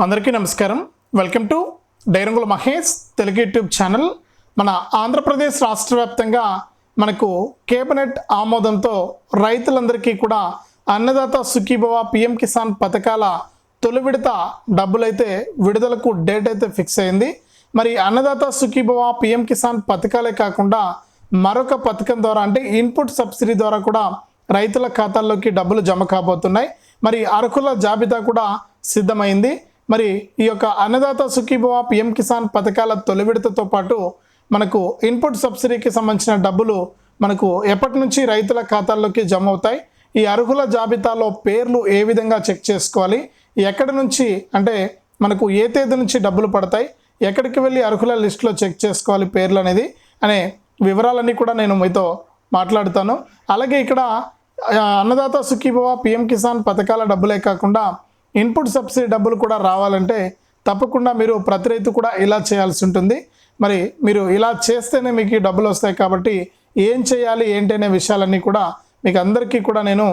అందరికీ నమస్కారం. Welcome to Dairangula Mahesh Telugu YouTube channel. మన ఆంధ్రప్రదేశ్ రాష్ట్ర వ్యాప్తంగా మనకు కేబినెట్ ఆమోదంతో రైతులందరికీ కూడా అన్నదాత సుఖీభవ పిఎం కిసాన్ పథకాల తొలి విడత డబ్బులైతే విడుదలకు డేట్ అయితే ఫిక్స్ అయింది. మరి అన్నదాత సుఖీభవ పిఎం కిసాన్ పథకాలే కాకుండా మరొక పథకం ద్వారా అంటే ఇన్పుట్ సబ్సిడీ ద్వారా కూడా రైతుల ఖాతాల్లోకి డబ్బులు జమ కాబోతున్నాయి. మరి అర్హుల జాబితా కూడా సిద్ధమైంది. మరి ఈ యొక్క అన్నదాత సుఖీభవ పిఎం కిసాన్ పథకాల తొలి విడతతో పాటు మనకు ఇన్పుట్ సబ్సిడీకి సంబంధించిన డబ్బులు మనకు ఎప్పటి నుంచి రైతుల ఖాతాల్లోకి జమ అవుతాయి? ఈ అర్హుల జాబితాలో పేర్లు ఏ విధంగా చెక్ చేసుకోవాలి? ఎక్కడి నుంచి అంటే మనకు ఏ తేదీ నుంచి డబ్బులు పడతాయి? ఎక్కడికి వెళ్ళి అర్హుల లిస్టులో చెక్ చేసుకోవాలి పేర్లు అనేది అనే వివరాలన్నీ కూడా నేను మీతో మాట్లాడుతాను. అలాగే ఇక్కడ అన్నదాత సుఖీభవ పిఎం కిసాన్ పథకాల డబ్బులే కాకుండా ఇన్పుట్ సబ్సిడీ డబ్బులు కూడా రావాలంటే తప్పకుండా మీరు ప్రతి రైతు కూడా ఇలా చేయాల్సి ఉంటుంది. మరి మీరు ఇలా చేస్తేనే మీకు డబ్బులు వస్తాయి కాబట్టి ఏం చేయాలి ఏంటి అనే విషయాలన్నీ కూడా మీకు అందరికీ కూడా నేను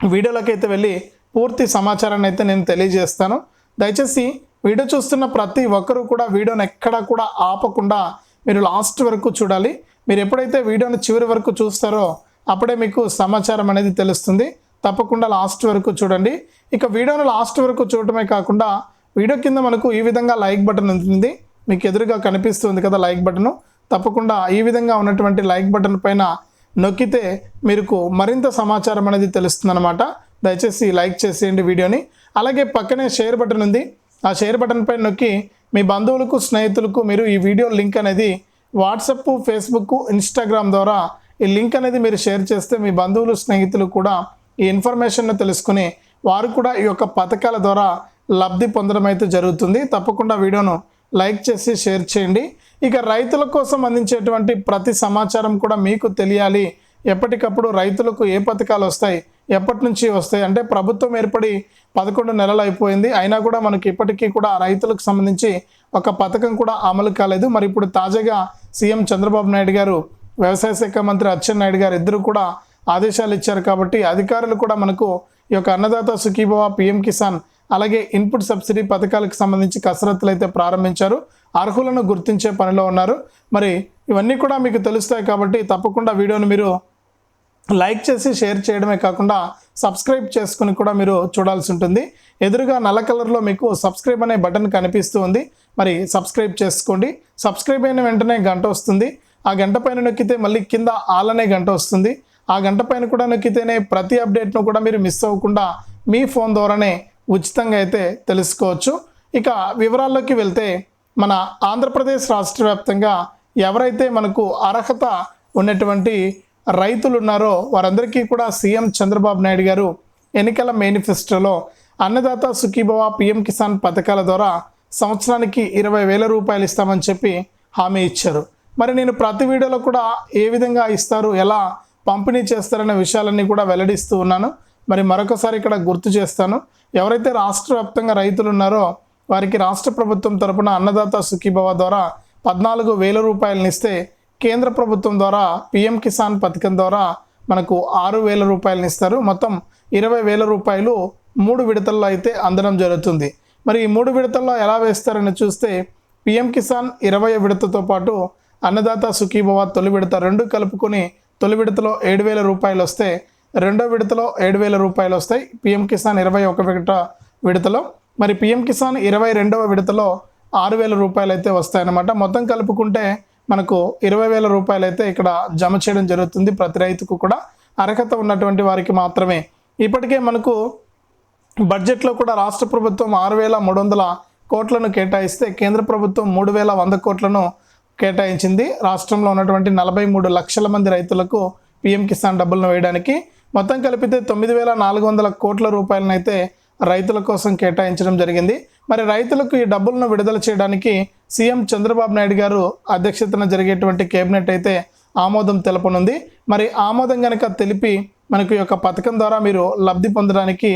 వీడియోలోకి అయితే వెళ్ళి పూర్తి సమాచారాన్ని అయితే నేను తెలియజేస్తాను. దయచేసి వీడియో చూస్తున్న ప్రతి ఒక్కరూ కూడా వీడియోని ఎక్కడా కూడా ఆపకుండా మీరు లాస్ట్ వరకు చూడాలి. మీరు ఎప్పుడైతే వీడియోని చివరి వరకు చూస్తారో అప్పుడే మీకు సమాచారం అనేది తెలుస్తుంది. తప్పకుండా లాస్ట్ వరకు చూడండి. ఇక వీడియోను లాస్ట్ వరకు చూడటమే కాకుండా వీడియో కింద మనకు ఈ విధంగా లైక్ బటన్ ఉంటుంది. మీకు ఎదురుగా కనిపిస్తుంది కదా లైక్ బటన్. తప్పకుండా ఈ విధంగా ఉన్నటువంటి లైక్ బటన్ పైన నొక్కితే మీకు మరింత సమాచారం అనేది తెలుస్తుందన్నమాట. దయచేసి లైక్ చేసేయండి వీడియోని. అలాగే పక్కనే షేర్ బటన్ ఉంది. ఆ షేర్ బటన్ పైన నొక్కి మీ బంధువులకు స్నేహితులకు మీరు ఈ వీడియో లింక్ అనేది వాట్సప్ ఫేస్బుక్ ఇన్స్టాగ్రామ్ ద్వారా ఈ లింక్ అనేది మీరు షేర్ చేస్తే మీ బంధువులు స్నేహితులు కూడా ఈ ఇన్ఫర్మేషన్ను తెలుసుకుని వారు కూడా ఈ యొక్క పథకాల ద్వారా లబ్ధి పొందడం అయితే జరుగుతుంది. తప్పకుండా వీడియోను లైక్ చేసి షేర్ చేయండి. ఇక రైతుల కోసం అందించేటువంటి ప్రతి సమాచారం కూడా మీకు తెలియాలి. ఎప్పటికప్పుడు రైతులకు ఏ పథకాలు వస్తాయి? ఎప్పటి నుంచి వస్తాయి? అంటే ప్రభుత్వం ఏర్పడి పదకొండు నెలలు అయిపోయింది. అయినా కూడా మనకి ఇప్పటికీ కూడా రైతులకు సంబంధించి ఒక పథకం కూడా అమలు కాలేదు. మరి ఇప్పుడు తాజాగా సీఎం చంద్రబాబు నాయుడు గారు వ్యవసాయ శాఖ మంత్రి అచ్చెన్నాయుడు గారు ఇద్దరు కూడా ఆదేశాలు ఇచ్చారు కాబట్టి అధికారులు కూడా మనకు ఈ యొక్క అన్నదాత సుఖీభవ పిఎం కిసాన్ అలాగే ఇన్పుట్ సబ్సిడీ పథకాలకు సంబంధించి కసరత్తులు అయితే ప్రారంభించారు. అర్హులను గుర్తించే పనిలో ఉన్నారు. మరి ఇవన్నీ కూడా మీకు తెలుస్తాయి కాబట్టి తప్పకుండా వీడియోను మీరు లైక్ చేసి షేర్ చేయడమే కాకుండా సబ్స్క్రైబ్ చేసుకుని కూడా మీరు చూడాల్సి ఉంటుంది. ఎదురుగా నల్ల కలర్లో మీకు సబ్స్క్రైబ్ అనే బటన్ కనిపిస్తూ ఉంది. మరి సబ్స్క్రైబ్ చేసుకోండి. సబ్స్క్రైబ్ అయిన వెంటనే గంట వస్తుంది. ఆ గంట పైన నొక్కితే మళ్ళీ కింద ఆల్ అనే గంట వస్తుంది. ఆ గంట పైన కూడా నొక్కితేనే ప్రతి అప్డేట్ను కూడా మీరు మిస్ అవ్వకుండా మీ ఫోన్ ద్వారానే ఉచితంగా అయితే తెలుసుకోవచ్చు. ఇక వివరాల్లోకి వెళ్తే మన ఆంధ్రప్రదేశ్ రాష్ట్ర వ్యాప్తంగా ఎవరైతే మనకు అర్హత ఉన్నటువంటి రైతులు ఉన్నారో వారందరికీ కూడా సీఎం చంద్రబాబు నాయుడు గారు ఎన్నికల మేనిఫెస్టోలో అన్నదాత సుఖీభవ పిఎం కిసాన్ పథకాల ద్వారా సంవత్సరానికి ఇరవై వేల రూపాయలు ఇస్తామని చెప్పి హామీ ఇచ్చారు. మరి నేను ప్రతి వీడియోలో కూడా ఏ విధంగా ఇస్తారు ఎలా పంపిణీ చేస్తారనే విషయాలన్నీ కూడా వెల్లడిస్తూ ఉన్నాను. మరి మరొకసారి ఇక్కడ గుర్తు చేస్తాను. ఎవరైతే రాష్ట్ర వ్యాప్తంగా రైతులు ఉన్నారో వారికి రాష్ట్ర ప్రభుత్వం తరపున అన్నదాత సుఖీభవ ద్వారా పద్నాలుగు వేల రూపాయలను ఇస్తే కేంద్ర ప్రభుత్వం ద్వారా పిఎం కిసాన్ పథకం ద్వారా మనకు ఆరు వేల రూపాయలను ఇస్తారు. మొత్తం ఇరవై వేల రూపాయలు మూడు విడతల్లో అయితే అందడం జరుగుతుంది. మరి ఈ మూడు విడతల్లో ఎలా వేస్తారని చూస్తే పిఎం కిసాన్ ఇరవై విడతతో పాటు అన్నదాత సుఖీభవ తొలి విడత రెండు కలుపుకొని తొలి విడతలో ఏడు వేల రూపాయలు వస్తే రెండో విడతలో ఏడు వేల రూపాయలు వస్తాయి పిఎం కిసాన్ ఇరవై ఒక విడత విడతలో. మరి పిఎం కిసాన్ ఇరవై రెండవ విడతలో ఆరు వేల రూపాయలు అయితే వస్తాయన్నమాట. మొత్తం కలుపుకుంటే మనకు ఇరవై వేల రూపాయలు అయితే ఇక్కడ జమ చేయడం జరుగుతుంది ప్రతి రైతుకు కూడా. అర్హత ఉన్నటువంటి వారికి మాత్రమే. ఇప్పటికే మనకు బడ్జెట్లో కూడా రాష్ట్ర ప్రభుత్వం ఆరు వేల మూడు వందల కోట్లను కేటాయిస్తే కేంద్ర ప్రభుత్వం మూడు వేల వంద కోట్లను కేటాయించింది. రాష్ట్రంలో ఉన్నటువంటి నలభై మూడు లక్షల మంది రైతులకు పిఎం కిసాన్ డబ్బులను వేయడానికి మొత్తం కలిపితే తొమ్మిది వేల నాలుగు వందల కోట్ల రూపాయలనైతే రైతుల కోసం కేటాయించడం జరిగింది. మరి రైతులకు ఈ డబ్బులను విడుదల చేయడానికి సీఎం చంద్రబాబు నాయుడు గారు అధ్యక్షతన జరిగేటువంటి కేబినెట్ అయితే ఆమోదం తెలపనుంది. మరి ఆమోదం కనుక తెలిపి మనకు ఈ యొక్క పథకం ద్వారా మీరు లబ్ధి పొందడానికి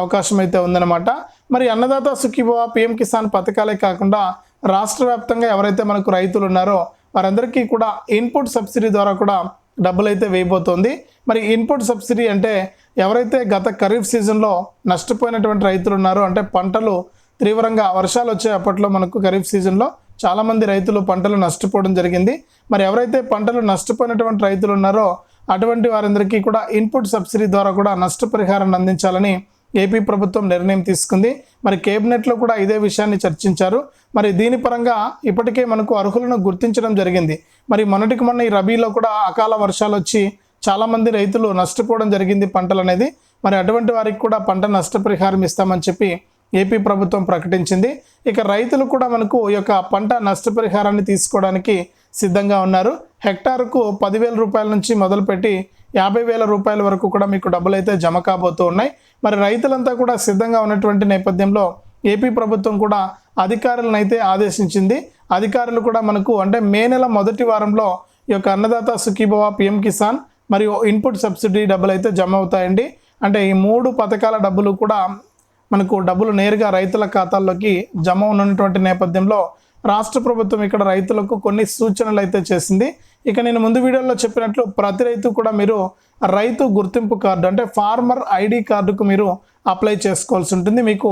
అవకాశం అయితే ఉందన్నమాట. మరి అన్నదాత సుఖీభవ పిఎం కిసాన్ పథకాలే కాకుండా రాష్ట్ర వ్యాప్తంగా ఎవరైతే మనకు రైతులు ఉన్నారో వారందరికీ కూడా ఇన్పుట్ సబ్సిడీ ద్వారా కూడా డబ్బులు అయితే వేయబోతోంది. మరి ఇన్పుట్ సబ్సిడీ అంటే ఎవరైతే గత ఖరీఫ్ సీజన్లో నష్టపోయినటువంటి రైతులు ఉన్నారో అంటే పంటలు తీవ్రంగా వర్షాలు వచ్చే అప్పట్లో మనకు ఖరీఫ్ సీజన్లో చాలామంది రైతులు పంటలు నష్టపోవడం జరిగింది. మరి ఎవరైతే పంటలు నష్టపోయినటువంటి రైతులు ఉన్నారో అటువంటి వారందరికీ కూడా ఇన్పుట్ సబ్సిడీ ద్వారా కూడా నష్టపరిహారాన్ని అందించాలని ఏపీ ప్రభుత్వం నిర్ణయం తీసుకుంది. మరి కేబినెట్లో కూడా ఇదే విషయాన్ని చర్చించారు. మరి దీని పరంగా ఇప్పటికే మనకు అర్హులను గుర్తించడం జరిగింది. మరి మొన్నటికి మొన్న ఈ రబీలో కూడా అకాల వర్షాలు వచ్చి చాలామంది రైతులు నష్టపోవడం జరిగింది పంటలు అనేది. మరి అటువంటి వారికి కూడా పంట నష్టపరిహారం ఇస్తామని చెప్పి ఏపీ ప్రభుత్వం ప్రకటించింది. ఇక రైతులు కూడా మనకు ఈ యొక్క పంట నష్టపరిహారాన్ని తీసుకోవడానికి సిద్ధంగా ఉన్నారు. హెక్టార్కు పదివేల రూపాయల నుంచి మొదలుపెట్టి యాభై వేల రూపాయల వరకు కూడా మీకు డబ్బులు అయితే జమ కాబోతూ ఉన్నాయి. మరి రైతులంతా కూడా సిద్ధంగా ఉన్నటువంటి నేపథ్యంలో ఏపీ ప్రభుత్వం కూడా అధికారులను అయితే ఆదేశించింది. అధికారులు కూడా మనకు అంటే మే నెల మొదటి వారంలో ఈ యొక్క అన్నదాత సుఖీభవ పిఎం కిసాన్ మరియు ఇన్పుట్ సబ్సిడీ డబ్బులు అయితే జమ అవుతాయండి. అంటే ఈ మూడు పథకాల డబ్బులు కూడా మనకు డబ్బులు నేరుగా రైతుల ఖాతాల్లోకి జమ ఉన్నటువంటి నేపథ్యంలో రాష్ట్ర ప్రభుత్వం ఇక్కడ రైతులకు కొన్ని సూచనలు అయితే చేసింది. ఇక నేను ముందు వీడియోలో చెప్పినట్లు ప్రతి రైతు కూడా మీరు రైతు గుర్తింపు కార్డు అంటే ఫార్మర్ ఐడి కార్డుకు మీరు అప్లై చేసుకోవాల్సి ఉంటుంది. మీకు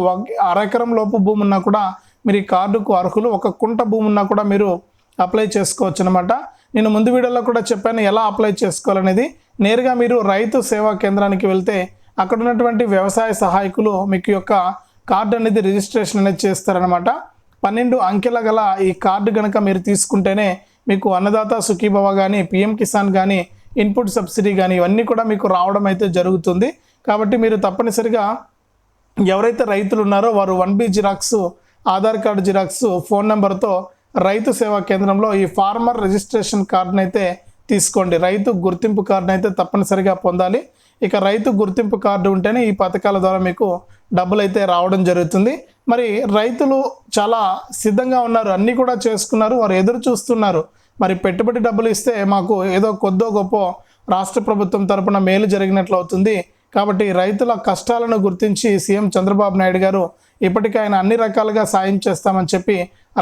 అరెకరం లోపు భూమి ఉన్నా కూడా మీరు ఈ కార్డుకు అర్హులు. ఒక కుంట భూమి ఉన్నా కూడా మీరు అప్లై చేసుకోవచ్చు అనమాట నేను ముందు వీడియోలో కూడా చెప్పాను ఎలా అప్లై చేసుకోవాలనేది. నేరుగా మీరు రైతు సేవా కేంద్రానికి వెళ్తే అక్కడ ఉన్నటువంటి వ్యవసాయ సహాయకులు మీకు యొక్క కార్డు అనేది రిజిస్ట్రేషన్ అనేది చేస్తారనమాట పన్నెండు అంకెల గల ఈ కార్డు కనుక మీరు తీసుకుంటేనే మీకు అన్నదాత సుఖీభవ కానీ పిఎం కిసాన్ కానీ ఇన్పుట్ సబ్సిడీ కానీ ఇవన్నీ కూడా మీకు రావడం అయితే జరుగుతుంది. కాబట్టి మీరు తప్పనిసరిగా ఎవరైతే రైతులు ఉన్నారో వారు one B xerox Aadhaar card xerox phone నెంబర్తో రైతు సేవా కేంద్రంలో ఈ ఫార్మర్ రిజిస్ట్రేషన్ కార్డును అయితే తీసుకోండి. రైతు గుర్తింపు కార్డును అయితే తప్పనిసరిగా పొందాలి. ఇక రైతు గుర్తింపు కార్డు ఉంటేనే ఈ పథకాల ద్వారా మీకు డబ్బులు అయితే రావడం జరుగుతుంది. మరి రైతులు చాలా సిద్ధంగా ఉన్నారు. అన్నీ కూడా చేసుకున్నారు. వారు ఎదురు చూస్తున్నారు. మరి పెట్టుబడి డబ్బులు ఇస్తే మాకు ఏదో కొద్దో గొప్ప రాష్ట్ర ప్రభుత్వం తరపున మేలు జరిగినట్లు అవుతుంది. కాబట్టి రైతుల కష్టాలను గుర్తించి సీఎం చంద్రబాబు నాయుడు గారు ఇప్పటికే ఆయన అన్ని రకాలుగా సాయం చేస్తామని చెప్పి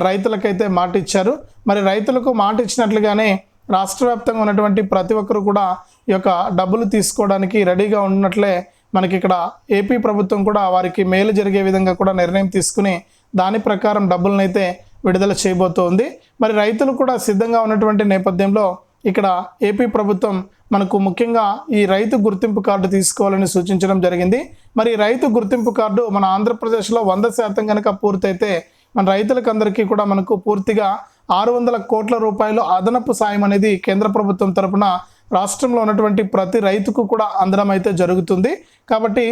రైతులకైతే మాట ఇచ్చారు మరి రైతులకు మాట ఇచ్చినట్లుగానే రాష్ట్ర వ్యాప్తంగా ఉన్నటువంటి ప్రతి ఒక్కరు కూడా ఈ యొక్క డబ్బులు తీసుకోవడానికి రెడీగా ఉన్నట్లే మనకి ఇక్కడ ఏపీ ప్రభుత్వం కూడా వారికి మేలు జరిగే విధంగా కూడా నిర్ణయం తీసుకుని దాని ప్రకారం డబ్బులనైతే విడుదల చేయబోతోంది. మరి రైతులు కూడా సిద్ధంగా ఉన్నటువంటి నేపథ్యంలో ఇక్కడ ఏపీ ప్రభుత్వం మనకు ముఖ్యంగా ఈ రైతు గుర్తింపు కార్డు తీసుకోవాలని సూచించడం జరిగింది. మరి రైతు గుర్తింపు కార్డు మన ఆంధ్రప్రదేశ్లో వంద శాతం కనుక పూర్తయితే మన రైతులకందరికీ కూడా మనకు పూర్తిగా ఆరు వందల కోట్ల రూపాయలు అదనపు సాయం అనేది కేంద్ర ప్రభుత్వం తరపున రాష్ట్రంలో ఉన్నటువంటి ప్రతి రైతుకు కూడా అందడం అయితే జరుగుతుంది. కాబట్టి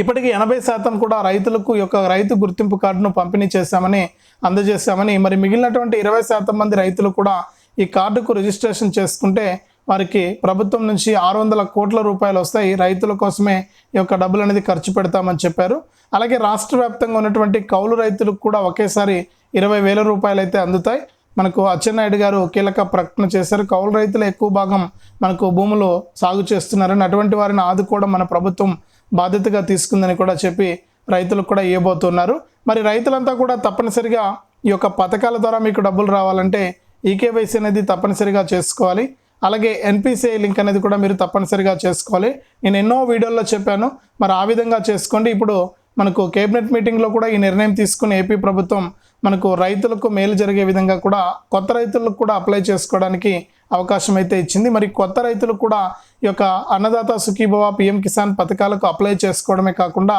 ఇప్పటికీ ఎనభై శాతం కూడా రైతులకు యొక్క రైతు గుర్తింపు కార్డును పంపిణీ చేశామని అందజేశామని మరి మిగిలినటువంటి ఇరవై శాతం మంది రైతులు కూడా ఈ కార్డుకు రిజిస్ట్రేషన్ చేసుకుంటే వారికి ప్రభుత్వం నుంచి ఆరు వందల కోట్ల రూపాయలు వస్తాయి. రైతుల కోసమే ఈ యొక్క డబ్బులు అనేది ఖర్చు పెడతామని చెప్పారు. అలాగే రాష్ట్ర వ్యాప్తంగా ఉన్నటువంటి కౌలు రైతులకు కూడా ఒకేసారి ఇరవై వేల రూపాయలు అయితే అందుతాయి. మనకు అచ్చెన్నాయుడు గారు కీలక ప్రకటన చేశారు. కౌలు రైతులు ఎక్కువ భాగం మనకు భూములు సాగు చేస్తున్నారని అటువంటి వారిని ఆదుకోవడం మన ప్రభుత్వం బాధ్యతగా తీసుకుందని కూడా చెప్పి రైతులకు కూడా ఇవ్వబోతున్నారు. మరి రైతులంతా కూడా తప్పనిసరిగా ఈ యొక్క పథకాల ద్వారా మీకు డబ్బులు రావాలంటే ఈకేవైసీ అనేది తప్పనిసరిగా చేసుకోవాలి. అలాగే ఎన్పిసిఐ లింక్ అనేది కూడా మీరు తప్పనిసరిగా చేసుకోవాలి. నేను ఎన్నో వీడియోల్లో చెప్పాను. మరి ఆ విధంగా చేసుకోండి. ఇప్పుడు మనకు కేబినెట్ మీటింగ్లో కూడా ఈ నిర్ణయం తీసుకుని ఏపీ ప్రభుత్వం మనకు రైతులకు మేలు జరిగే విధంగా కూడా కొత్త రైతులకు కూడా అప్లై చేసుకోవడానికి అవకాశం అయితే ఇచ్చింది. మరి కొత్త రైతులు కూడా ఈ యొక్క అన్నదాత సుఖీభవ పిఎం కిసాన్ పథకాలకు అప్లై చేసుకోవడమే కాకుండా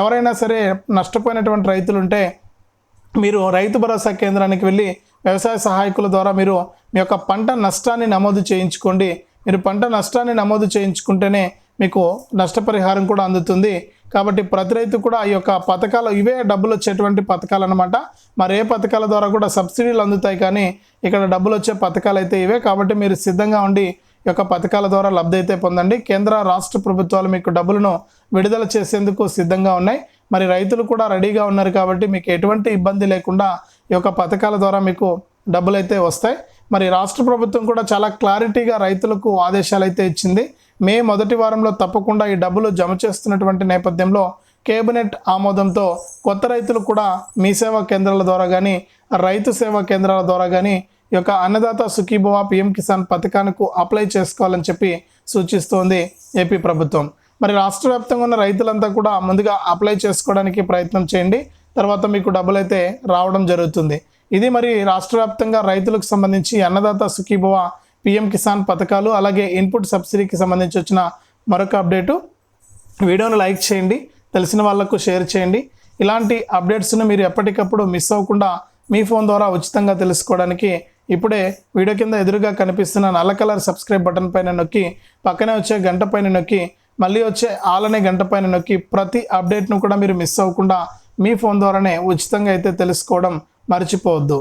ఎవరైనా సరే నష్టపోయినటువంటి రైతులు ఉంటే మీరు రైతు భరోసా కేంద్రానికి వెళ్ళి వ్యవసాయ సహాయకుల ద్వారా మీరు మీ యొక్క పంట నష్టాన్ని నమోదు చేయించుకోండి. మీరు పంట నష్టాన్ని నమోదు చేయించుకుంటేనే మీకు నష్టపరిహారం కూడా అందుతుంది. కాబట్టి ప్రతి రైతు కూడా ఈ యొక్క పథకాలు ఇవే డబ్బులు వచ్చేటువంటి పథకాలు అనమాట మరి ఏ పథకాల ద్వారా కూడా సబ్సిడీలు అందుతాయి కానీ ఇక్కడ డబ్బులు వచ్చే పథకాలు అయితే ఇవే. కాబట్టి మీరు సిద్ధంగా ఉండి ఈ యొక్క పథకాల ద్వారా లబ్ధి అయితే పొందండి. కేంద్ర రాష్ట్ర ప్రభుత్వాలు మీకు డబ్బులను విడుదల చేసేందుకు సిద్ధంగా ఉన్నాయి. మరి రైతులు కూడా రెడీగా ఉన్నారు కాబట్టి మీకు ఎటువంటి ఇబ్బంది లేకుండా ఈ యొక్క పథకాల ద్వారా మీకు డబ్బులు అయితే వస్తాయి. మరి రాష్ట్ర ప్రభుత్వం కూడా చాలా క్లారిటీగా రైతులకు ఆదేశాలు అయితే ఇచ్చింది. మే మొదటి వారంలో తప్పకుండా ఈ డబ్బులు జమ చేస్తున్నటువంటి నేపథ్యంలో కేబినెట్ ఆమోదంతో కొత్త రైతులు కూడా మీ సేవా కేంద్రాల ద్వారా కానీ రైతు సేవా కేంద్రాల ద్వారా కానీ ఈ యొక్క అన్నదాత సుఖీభవ పిఎం కిసాన్ పథకానికి అప్లై చేసుకోవాలని చెప్పి సూచిస్తోంది ఏపీ ప్రభుత్వం. మరి రాష్ట్ర వ్యాప్తంగా ఉన్న రైతులంతా కూడా ముందుగా అప్లై చేసుకోవడానికి ప్రయత్నం చేయండి. తర్వాత మీకు డబ్బులు అయితే రావడం జరుగుతుంది. ఇది మరి రాష్ట్ర వ్యాప్తంగా రైతులకు సంబంధించి అన్నదాత సుఖీభవ పిఎం కిసాన్ పథకాలు అలాగే ఇన్పుట్ సబ్సిడీకి సంబంధించి వచ్చిన మరొక అప్డేటు. వీడియోను లైక్ చేయండి తెలిసిన వాళ్ళకు షేర్ చేయండి. ఇలాంటి అప్డేట్స్ను మీరు ఎప్పటికప్పుడు మిస్ అవ్వకుండా మీ ఫోన్ ద్వారా ఉచితంగా తెలుసుకోవడానికి ఇప్పుడే వీడియో కింద ఎదురుగా కనిపిస్తున్న నల్ల కలర్ సబ్స్క్రైబ్ బటన్ పైన నొక్కి పక్కనే వచ్చే గంట పైన నొక్కి మళ్ళీ వచ్చే ఆలనే గంట పైన నొక్కి ప్రతి అప్డేట్ను కూడా మీరు మిస్ అవ్వకుండా మీ ఫోన్ ద్వారానే ఉచితంగా అయితే తెలుసుకోవడం మర్చిపోవద్దు